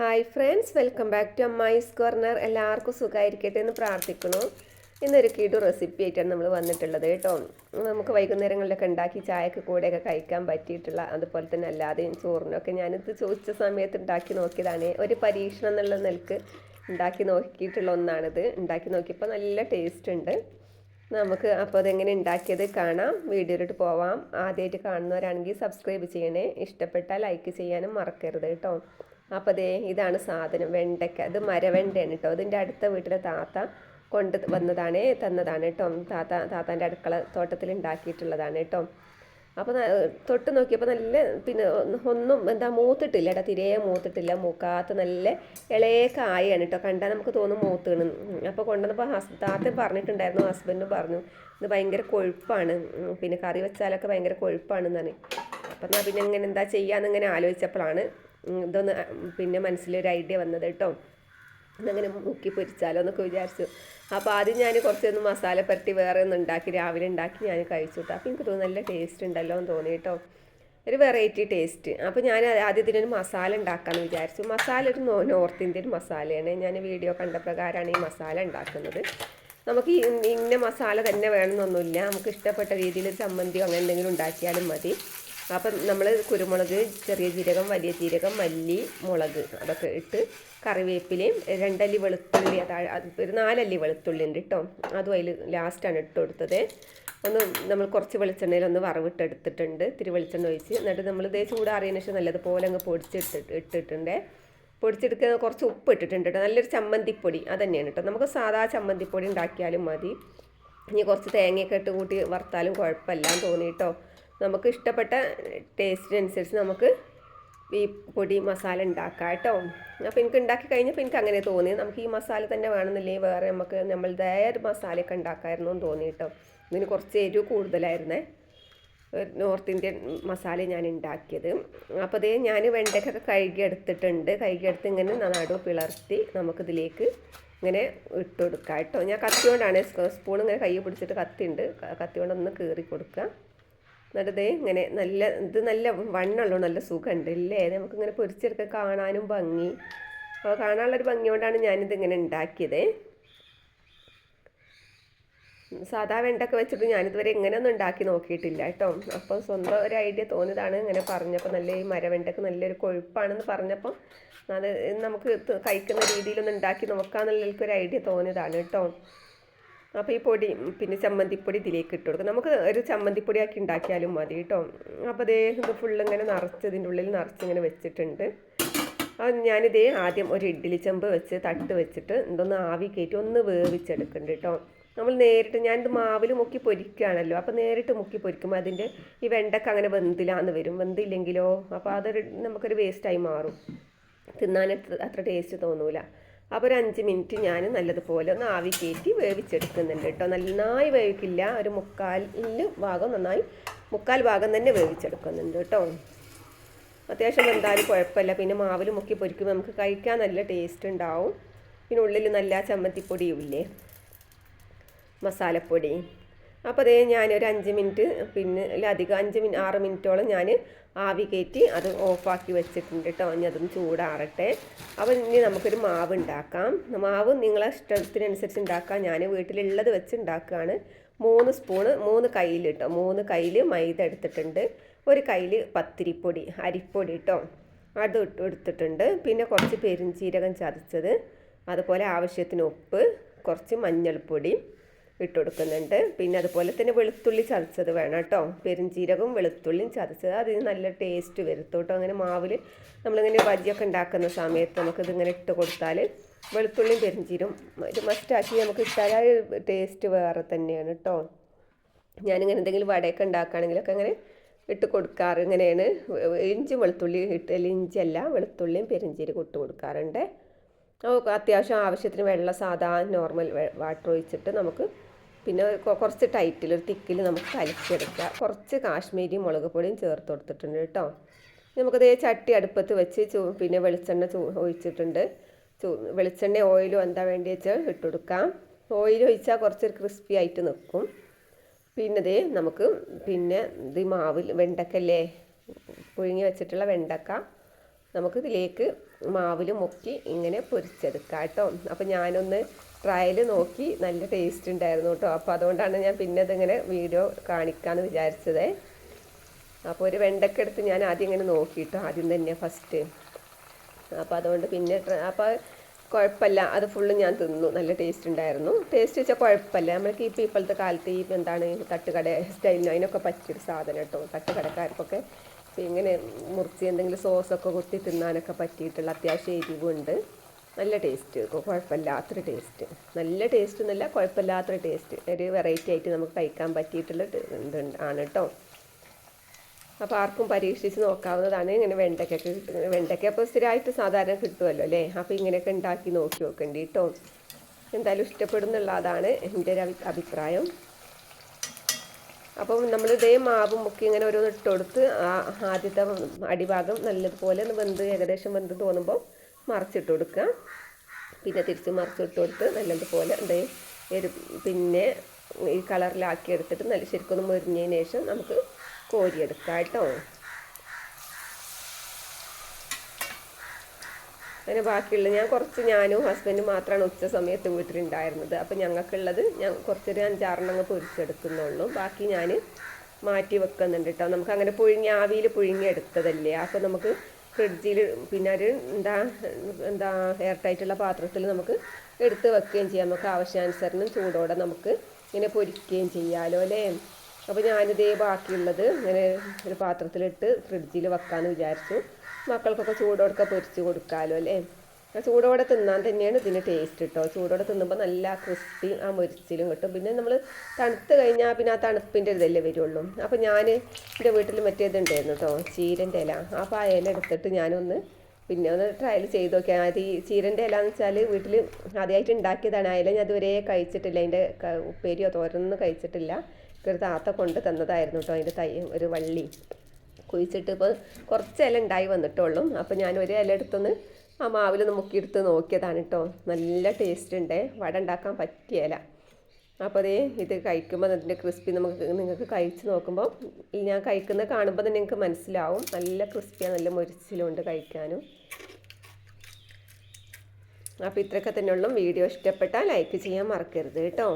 Hi friends welcome back to Ammayi's corner എല്ലാവർക്കും സുഖമായിരിക്കട്ടെ എന്ന് പ്രാർത്ഥിക്കുന്നു. ഇന്നൊരു കിടു റെസിപ്പി ആയിട്ടാണ് നമ്മൾ വന്നിട്ടുള്ളത് കേട്ടോ. നമുക്ക് വൈകുന്നേരങ്ങളിലൊക്കെ ഉണ്ടാക്കി ചായക്ക് കൂടെയൊക്കെ കഴിക്കാൻ പറ്റിയിട്ടുള്ള അതുപോലെ തന്നെ അല്ലാതെയും ചോറിനൊക്കെ ഞാനിത് ചോദിച്ച സമയത്ത് ഉണ്ടാക്കി നോക്കിയതാണ്. ഒരു പരീക്ഷണം എന്നുള്ള നിലയ്ക്ക് ഉണ്ടാക്കി നോക്കിയിട്ടുള്ള ഒന്നാണിത്. ഉണ്ടാക്കി നോക്കിയപ്പോൾ നല്ല ടേസ്റ്റ് ഉണ്ട്. നമുക്ക് അപ്പോൾ അതെങ്ങനെ ഉണ്ടാക്കിയത് കാണാം. വീഡിയോയിലോട്ട് പോവാം. ആദ്യമായിട്ട് കാണുന്നവരാണെങ്കിൽ സബ്സ്ക്രൈബ് ചെയ്യണേ. ഇഷ്ടപ്പെട്ടാൽ ലൈക്ക് ചെയ്യാനും മറക്കരുത് കേട്ടോ. അപ്പോൾ അതേ ഇതാണ് സാധനം. വെണ്ടയ്ക്ക. ഇത് മരവെണ്ടയാണ് കേട്ടോ. ഇതിന്റെ അടുത്ത വീട്ടിലെ താത്ത കൊണ്ട് വന്നതാണ് തന്നതാണ് കേട്ടോ. താത്ത താത്താന്റെ അടുക്കള തോട്ടത്തിൽ ഉണ്ടാക്കിയിട്ടുള്ളതാണ് കേട്ടോ. അപ്പോൾ തൊട്ട് നോക്കിയപ്പോൾ നല്ല പിന്നെ ഒന്നും എന്താ മൂത്തിട്ടില്ല കേട്ടോ തിരയെ മൂത്തിട്ടില്ല മൂക്കാത്ത നല്ല ഇളയ കായാണ് കേട്ടോ കണ്ടാൽ നമുക്ക് തോന്നും മൂത്തണ്. അപ്പോൾ കൊണ്ടുവന്നപ്പോൾ ഹസ് ആദ്യം പറഞ്ഞിട്ടുണ്ടായിരുന്നു ഹസ്ബൻഡും പറഞ്ഞു ഇത് ഭയങ്കര കൊഴുപ്പാണ്. പിന്നെ കറി വെച്ചാലൊക്കെ ഭയങ്കര കൊഴുപ്പാണെന്നാണ്. അപ്പം എന്നാൽ പിന്നെ ഇങ്ങനെ എന്താ ചെയ്യാന്നിങ്ങനെ ആലോചിച്ചപ്പോഴാണ് ഇതൊന്ന് പിന്നെ മനസ്സിലൊരു ഐഡിയ വന്നത് കേട്ടോ എന്നങ്ങനെ മുക്കി പൊരിച്ചാലോ എന്നൊക്കെ വിചാരിച്ചു. അപ്പോൾ ആദ്യം ഞാൻ കുറച്ചൊന്ന് മസാല പരട്ടി വേറെ ഒന്ന് ഉണ്ടാക്കി രാവിലെ ഉണ്ടാക്കി ഞാൻ കഴിച്ചു കേട്ടോ അപ്പോൾ എനിക്ക് തോന്നുന്നു നല്ല ടേസ്റ്റ് ഉണ്ടല്ലോ എന്ന് തോന്നി കേട്ടോ ഒരു വെറൈറ്റി ടേസ്റ്റ് അപ്പോൾ ഞാൻ ആദ്യം മസാല ഉണ്ടാക്കാമെന്ന് വിചാരിച്ചു. മസാല ഒരു നോർത്ത് ഇന്ത്യൻ മസാലയാണ്. ഞാൻ വീഡിയോ കണ്ട പ്രകാരമാണ് ഈ മസാല ഉണ്ടാക്കുന്നത്. നമുക്ക് ഇന്ന മസാല തന്നെ വേണമെന്നൊന്നുമില്ല. നമുക്ക് ഇഷ്ടപ്പെട്ട രീതിയിൽ ചമ്മന്തിയോ അങ്ങനെ എന്തെങ്കിലും ഉണ്ടാക്കിയാലും മതി. അപ്പം നമ്മൾ കുരുമുളക് ചെറിയ ജീരകം വലിയ ജീരകം മല്ലി മുളക് അതൊക്കെ ഇട്ട് കറിവേപ്പിലയും രണ്ടല്ലി വെളുത്തുള്ളി അത് ഒരു നാലല്ലി വെളുത്തുള്ളി ഉണ്ട് കേട്ടോ അതും അതിൽ ലാസ്റ്റാണ് ഇട്ട് കൊടുത്തത്. ഒന്ന് നമ്മൾ കുറച്ച് വെളിച്ചെണ്ണയിൽ ഒന്ന് വറവിട്ടെടുത്തിട്ടുണ്ട് തിരി വെളിച്ചെണ്ണ ഒഴിച്ച് എന്നിട്ട് നമ്മൾ ഇതേ ചൂടാറിയതിന് ശേഷം നല്ലതുപോലെ അങ്ങ് പൊടിച്ചിട്ടിട്ട് ഇട്ടിട്ടുണ്ട്. പൊടിച്ചെടുക്കുന്ന കുറച്ച് ഉപ്പ് ഇട്ടിട്ടുണ്ട് കേട്ടോ നല്ലൊരു ചമ്മന്തിപ്പൊടി അത് തന്നെയാണ് കേട്ടോ നമുക്ക് സാധാ ചമ്മന്തിപ്പൊടി ഉണ്ടാക്കിയാലും മതി. ഇനി കുറച്ച് തേങ്ങയൊക്കെ ഇട്ട് കൂട്ടി വറുത്താലും കുഴപ്പമില്ല എന്ന് തോന്നി കേട്ടോ നമുക്ക് ഇഷ്ടപ്പെട്ട ടേസ്റ്റിനനുസരിച്ച് നമുക്ക് ഈ പൊടി മസാല ഉണ്ടാക്കാം കേട്ടോ. അപ്പോൾ എനിക്ക് ഉണ്ടാക്കി കഴിഞ്ഞപ്പോൾ എനിക്ക് അങ്ങനെ തോന്നി. നമുക്ക് ഈ മസാല തന്നെ വേണമെന്നില്ലേ? വേറെ നമുക്ക് നമ്മളുടേതായ ഒരു മസാലയൊക്കെ ഉണ്ടാക്കാമായിരുന്നു എന്ന് തോന്നി കേട്ടോ. ഇതിന് കുറച്ച് എരിവ് കൂടുതലായിരുന്നേ. നോർത്ത് ഇന്ത്യൻ മസാല ഞാൻ ഉണ്ടാക്കിയത്. അപ്പോൾ അതേ ഞാൻ വെണ്ടയ്ക്കൊക്കെ കഴുകിയെടുത്തിട്ടുണ്ട് കഴുകിയെടുത്ത് ഇങ്ങനെ നന്നായിട്ട് പിളർത്തി നമുക്കിതിലേക്ക് ഇങ്ങനെ ഇട്ട് കൊടുക്കാം കേട്ടോ. ഞാൻ കത്തി കൊണ്ടാണ് സ്പൂൺ ഇങ്ങനെ കൈ പിടിച്ചിട്ട് കത്തിയുണ്ട് കത്തി കൊണ്ടൊന്ന് കീറി കൊടുക്കുക. എന്നിട്ട് ഇങ്ങനെ നല്ല ഇത് നല്ല വണ്ണുള്ളൂ നല്ല സുഖമുണ്ട് ഇല്ലേ നമുക്കിങ്ങനെ പൊരിച്ചെടുക്കാൻ കാണാനും ഭംഗി. അപ്പോൾ കാണാനുള്ളൊരു ഭംഗി കൊണ്ടാണ് ഞാനിത് ഇങ്ങനെ ഉണ്ടാക്കിയത്. സാധാ വെണ്ടൊക്കെ വെച്ചിട്ട് ഞാനിതുവരെ ഇങ്ങനെയൊന്നും ഉണ്ടാക്കി നോക്കിയിട്ടില്ല കേട്ടോ. അപ്പോൾ സ്വന്തം ഒരു ഐഡിയ തോന്നിയതാണ് ഇങ്ങനെ പറഞ്ഞപ്പോൾ നല്ല ഈ മരവെണ്ടക്ക് നല്ലൊരു കൊഴുപ്പാണെന്ന് പറഞ്ഞപ്പോൾ അത് നമുക്ക് കഴിക്കുന്ന രീതിയിലൊന്ന് ഉണ്ടാക്കി നോക്കാമെന്നുള്ള ഒരു ഐഡിയ തോന്നിയതാണ് കേട്ടോ. അപ്പോൾ ഈ പൊടി പിന്നെ ചമ്മന്തിപ്പൊടി ഇതിലേക്ക് ഇട്ട് കൊടുക്കും. നമുക്ക് ഒരു ചമ്മന്തിപ്പൊടിയാക്കി ഉണ്ടാക്കിയാലും മതി കേട്ടോ അപ്പോൾ അതേ ഇത് ഫുള്ള് ഇങ്ങനെ നിറച്ച് ഇതിന്റെ ഉള്ളിൽ നിറച്ച് ഇങ്ങനെ വെച്ചിട്ടുണ്ട്. അപ്പം ഞാനിതേ ആദ്യം ഒരു ഇഡ്ഡലി ചെമ്പ് വെച്ച് തട്ട് വെച്ചിട്ട് ഇതൊന്ന് ആവി കയറ്റി ഒന്ന് വേവിച്ചെടുക്കുന്നുണ്ട് കേട്ടോ നമ്മൾ നേരിട്ട് ഞാനിത് മാവിൽ മുക്കി പൊരിക്കുകയാണല്ലോ അപ്പോൾ നേരിട്ട് മുക്കി പൊരിക്കുമ്പോൾ അതിന്റെ ഈ വെണ്ടക്ക അങ്ങനെ വെന്തിലാന്ന് വരും. വെന്തില്ലെങ്കിലോ? അപ്പോൾ അതൊരു നമുക്കൊരു വേസ്റ്റായി മാറും. തിന്നാൻ അത്ര ടേസ്റ്റ് തോന്നൂല. അപ്പോൾ ഒരു അഞ്ച് മിനിറ്റ് ഞാൻ നല്ലതുപോലെ ഒന്ന് ആവി കയറ്റി വേവിച്ചെടുക്കുന്നുണ്ട് കേട്ടോ. നന്നായി വേവിക്കില്ല. ഒരു മുക്കാലിൽ ഭാഗം നന്നായി മുക്കാൽ ഭാഗം തന്നെ വേവിച്ചെടുക്കുന്നുണ്ട് കേട്ടോ. അത്യാവശ്യം എന്തായാലും കുഴപ്പമില്ല. പിന്നെ മാവിൽ മുക്കി പൊരിക്കുമ്പോൾ നമുക്ക് കഴിക്കാൻ നല്ല ടേസ്റ്റ് ഉണ്ടാവും. പിന്നെ ഉള്ളിൽ നല്ല ചമ്മന്തിപ്പൊടിയും ഇല്ലേ? മസാലപ്പൊടി. അപ്പോൾ അതേ ഞാനൊരു അഞ്ച് മിനിറ്റ് പിന്നെ അല്ല അധികം അഞ്ച് മിനിറ്റ് ആറ് മിനിറ്റോളം ഞാൻ ആവി കയറ്റി അത് ഓഫാക്കി വെച്ചിട്ടുണ്ട് കേട്ടോ. ഇനി അതൊന്ന് ചൂടാറട്ടെ. അപ്പോൾ ഇനി നമുക്കൊരു മാവ് ഉണ്ടാക്കാം. മാവ് നിങ്ങളെ ഇഷ്ടത്തിനനുസരിച്ച് ഉണ്ടാക്കാം. ഞാൻ വീട്ടിലുള്ളത് വെച്ച് ഉണ്ടാക്കുകയാണ്. മൂന്ന് സ്പൂണ് മൂന്ന് കയ്യിൽ കേട്ടോ. മൂന്ന് കയ്യിൽ മൈദ എടുത്തിട്ടുണ്ട്. ഒരു കയ്യിൽ പത്തിരിപ്പൊടി അരിപ്പൊടി കേട്ടോ. അത് എടുത്തിട്ടുണ്ട്. പിന്നെ കുറച്ച് പെരിഞ്ചീരകം ചതച്ചത്. അതുപോലെ ആവശ്യത്തിന് ഉപ്പ് കുറച്ച് മഞ്ഞൾപ്പൊടി ഇട്ട് കൊടുക്കുന്നുണ്ട് പിന്നെ അതുപോലെ തന്നെ വെളുത്തുള്ളി ചതച്ചത് വേണം കേട്ടോ. പെരുംജീരകവും വെളുത്തുള്ളിയും ചതച്ചത് അതിന് നല്ല ടേസ്റ്റ് വരുത്തോട്ടോ അങ്ങനെ മാവിൽ നമ്മളിങ്ങനെ ബജിയൊക്കെ ഉണ്ടാക്കുന്ന സമയത്ത് നമുക്കിത് ഇങ്ങനെ ഇട്ട് കൊടുത്താൽ വെളുത്തുള്ളിയും പെരുംജീരും ഇത് മസ്റ്റാക്കി നമുക്ക് ഇട്ടാൽ ടേസ്റ്റ് വേറെ തന്നെയാണ് കേട്ടോ ഞാനിങ്ങനെ എന്തെങ്കിലും വടയൊക്കെ ഉണ്ടാക്കുകയാണെങ്കിലൊക്കെ അങ്ങനെ ഇട്ട് കൊടുക്കാറ്. ഇങ്ങനെയാണ് ഇഞ്ചി വെളുത്തുള്ളി ഇട്ട് ഇഞ്ചിയല്ല വെളുത്തുള്ളിയും പെരുംജീരകം ഇട്ട് കൊടുക്കാറുണ്ട്. അത്യാവശ്യം ആവശ്യത്തിന് വെള്ളം സാധാ നോർമൽ വാട്ടർ ഒഴിച്ചിട്ട് നമുക്ക് പിന്നെ കുറച്ച് ടൈറ്റിൽ ഒരു തിക്കിൽ നമുക്ക് കലക്കിയെടുക്കുക കുറച്ച് കാശ്മീരി മുളക് പൊടിയും ചേർത്ത് കൊടുത്തിട്ടുണ്ട് കേട്ടോ. നമുക്കത് ചട്ടി അടുപ്പത്ത് വെച്ച് ചൂ പിന്നെ വെളിച്ചെണ്ണ ചൂ ഒഴിച്ചിട്ടുണ്ട്. ചൂ വെളിച്ചെണ്ണ ഓയിലും എന്താ വേണ്ടി വെച്ചാൽ ഇട്ട് കൊടുക്കാം. ഓയിൽ ഒഴിച്ചാൽ കുറച്ചൊരു ക്രിസ്പി ആയിട്ട് നിൽക്കും പിന്നെ ദേ നമുക്ക് പിന്നെ ഇത് മാവിൽ വെണ്ടക്കല്ലേ പുഴുങ്ങി വെച്ചിട്ടുള്ള വെണ്ടക്ക നമുക്ക് ഇതിലേക്ക് മാവിൽ മുക്കി ഇങ്ങനെ പൊരിച്ചെടുക്കാം കേട്ടോ. അപ്പോൾ ഞാനൊന്ന് ട്രയൽ നോക്കി നല്ല ടേസ്റ്റ് ഉണ്ടായിരുന്നു കേട്ടോ അപ്പോൾ അതുകൊണ്ടാണ് ഞാൻ പിന്നെ ഇതിങ്ങനെ വീഡിയോ കാണിക്കാമെന്ന് വിചാരിച്ചത്. അപ്പോൾ ഒരു വെണ്ടക്ക എടുത്ത് ഞാൻ ആദ്യം ഇങ്ങനെ നോക്കിയിട്ടോ ആദ്യം തന്നെ ഫസ്റ്റ് അപ്പോൾ അതുകൊണ്ട് പിന്നെ അപ്പോൾ കുഴപ്പമില്ല അത് ഫുള്ള് ഞാൻ തിന്നു. നല്ല ടേസ്റ്റ് ഉണ്ടായിരുന്നു. ടേസ്റ്റ് വെച്ചാൽ കുഴപ്പമില്ല നമ്മൾക്ക് ഇപ്പോൾ ഇപ്പോഴത്തെ കാലത്ത് ഈ എന്താണ് തട്ടുകട സ്റ്റൈലിന് അതിനൊക്കെ പറ്റിയൊരു സാധനം കേട്ടോ തട്ടുകടക്കാർക്കൊക്കെ ഇങ്ങനെ മുറിച്ച് എന്തെങ്കിലും സോസൊക്കെ കുത്തി തിന്നാനൊക്കെ പറ്റിയിട്ടുള്ള അത്യാവശ്യം എരിവുണ്ട്. നല്ല ടേസ്റ്റ് കുഴപ്പമില്ലാത്തൊരു ടേസ്റ്റ് നല്ല ടേസ്റ്റ് എന്നല്ല കുഴപ്പമില്ലാത്തൊരു ടേസ്റ്റ് ഒരു വെറൈറ്റി ആയിട്ട് നമുക്ക് കഴിക്കാൻ പറ്റിയിട്ടുള്ള ഇതുണ്ട് ഇത് ആണ് കേട്ടോ അപ്പോൾ ആർക്കും പരീക്ഷിച്ച് നോക്കാവുന്നതാണ്. ഇങ്ങനെ വെണ്ടയ്ക്കൊക്കെ കിട്ടുന്നത് വെണ്ടയ്ക്ക അപ്പോൾ സ്ഥിരമായിട്ട് സാധാരണ കിട്ടുമല്ലോ അല്ലേ? അപ്പോൾ ഇങ്ങനെയൊക്കെ ഉണ്ടാക്കി നോക്കി നോക്കേണ്ടി കേട്ടോ എന്തായാലും ഇഷ്ടപ്പെടുന്നുള്ള അതാണ് എന്റെ ഒരു അഭി- അഭിപ്രായം. അപ്പം നമ്മൾ ഇതേ മാവും മുക്കി ഇങ്ങനെ ഓരോന്ന് ഇട്ട് കൊടുത്ത് ആ ആദ്യത്തെ അടിഭാഗം നല്ലതുപോലെ ഒന്ന് വെന്ത് ഏകദേശം വെന്ത് തോന്നുമ്പോൾ മറിച്ചിട്ട് കൊടുക്കുക. പിന്നെ തിരിച്ച് മറിച്ചിട്ട് കൊടുത്ത് നല്ലതുപോലെ എന്തേ എരു പിന്നെ ഈ കളറിലാക്കി എടുത്തിട്ട് നല്ല ശരിക്കൊന്ന് മുരിഞ്ഞതിന് ശേഷം നമുക്ക് കോരിയെടുക്കാം കേട്ടോ. അങ്ങനെ ബാക്കിയുള്ള ഞാൻ കുറച്ച് ഞാനും ഹസ്ബൻഡും മാത്രമാണ് ഉച്ച സമയത്ത് വീട്ടിലുണ്ടായിരുന്നത്. അപ്പം ഞങ്ങൾക്കുള്ളത് ഞാൻ കുറച്ചൊരു അഞ്ചാറെണ്ണം അങ്ങ് പൊരിച്ചെടുക്കുന്നുള്ളൂ. ബാക്കി ഞാൻ മാറ്റി വെക്കുന്നുണ്ട് കേട്ടോ. നമുക്ക് അങ്ങനെ പുഴുങ്ങി ആവിയിൽ പുഴുങ്ങി എടുത്തതല്ലേ. അപ്പോൾ നമുക്ക് ഫ്രിഡ്ജിൽ പിന്നെ ഒരു എന്താ എന്താ എയർ ടൈറ്റുള്ള പാത്രത്തിൽ നമുക്ക് എടുത്ത് വെക്കുകയും ചെയ്യാം. നമുക്ക് ആവശ്യാനുസരണം ചൂടോടെ നമുക്ക് ഇങ്ങനെ പൊരിക്കുകയും ചെയ്യാമല്ലോ അല്ലേ? അപ്പോൾ ഞാനിതേ ബാക്കിയുള്ളത് ഇങ്ങനെ ഒരു പാത്രത്തിലിട്ട് ഫ്രിഡ്ജിൽ വെക്കാമെന്ന് വിചാരിച്ചു. മക്കൾക്കൊക്കെ ചൂടോടൊക്കെ പൊരിച്ച് കൊടുക്കാമല്ലോ അല്ലേ? ചൂടോടെ തിന്നാൻ തന്നെയാണ് ഇതിന് ടേസ്റ്റ് കേട്ടോ ചൂടോടെ തിന്നുമ്പോൾ നല്ല ക്രിസ്പിയും ആ മുരിച്ചിലും കിട്ടും. പിന്നെ നമ്മൾ തണുത്ത് കഴിഞ്ഞാൽ പിന്നെ ആ തണുപ്പിന്റെ ഇതല്ലേ വരുള്ളൂ. അപ്പോൾ ഞാൻ എന്റെ വീട്ടിൽ മറ്റേതുണ്ടായിരുന്നു കേട്ടോ ചീരന്റെ ഇല. അപ്പോൾ ആ ഇല എടുത്തിട്ട് ഞാനൊന്ന് പിന്നെ ഒന്ന് ട്രയൽ ചെയ്ത് നോക്കിയാൽ അത് ഈ ചീരന്റെ ഇല എന്ന് വെച്ചാൽ വീട്ടിൽ ആദ്യമായിട്ട് ഉണ്ടാക്കിയതാണ്. ആ ഇല ഞാൻ അതുവരെ കഴിച്ചിട്ടില്ല. അതിന്റെ ഉപ്പേരിയോ തോരനൊന്നും കഴിച്ചിട്ടില്ല. ഒരു താത്ത കൊണ്ട് തന്നതായിരുന്നു കേട്ടോ അതിന്റെ തൈ ഒരു വള്ളി. കുഴിച്ചിട്ട് ഇപ്പോൾ കുറച്ച് ഇല ഉണ്ടായി വന്നിട്ടുള്ളൂ. അപ്പോൾ ഞാൻ ഒരു ഇല എടുത്തൊന്ന് ആ മാവിൽ മുക്കിയെടുത്ത് നോക്കിയതാണ് കേട്ടോ നല്ല ടേസ്റ്റ് ഉണ്ട് വട ഉണ്ടാക്കാൻ പറ്റിയല്ല അപ്പോൾ അതേ ഇത് കഴിക്കുമ്പോൾ അതിന്റെ ക്രിസ്പി നമുക്ക് നിങ്ങൾക്ക് കഴിച്ച് നോക്കുമ്പോൾ ഞാൻ കഴിക്കുന്നത് കാണുമ്പോൾ തന്നെ നിങ്ങൾക്ക് മനസ്സിലാവും. നല്ല ക്രിസ്പിയാണ് നല്ല മുരിച്ചിലുണ്ട് കഴിക്കാനും. അപ്പോൾ ഇത്രയൊക്കെ തന്നെയുള്ളൂ വീഡിയോ ഇഷ്ടപ്പെട്ടാൽ ലൈക്ക് ചെയ്യാൻ മറക്കരുത് കേട്ടോ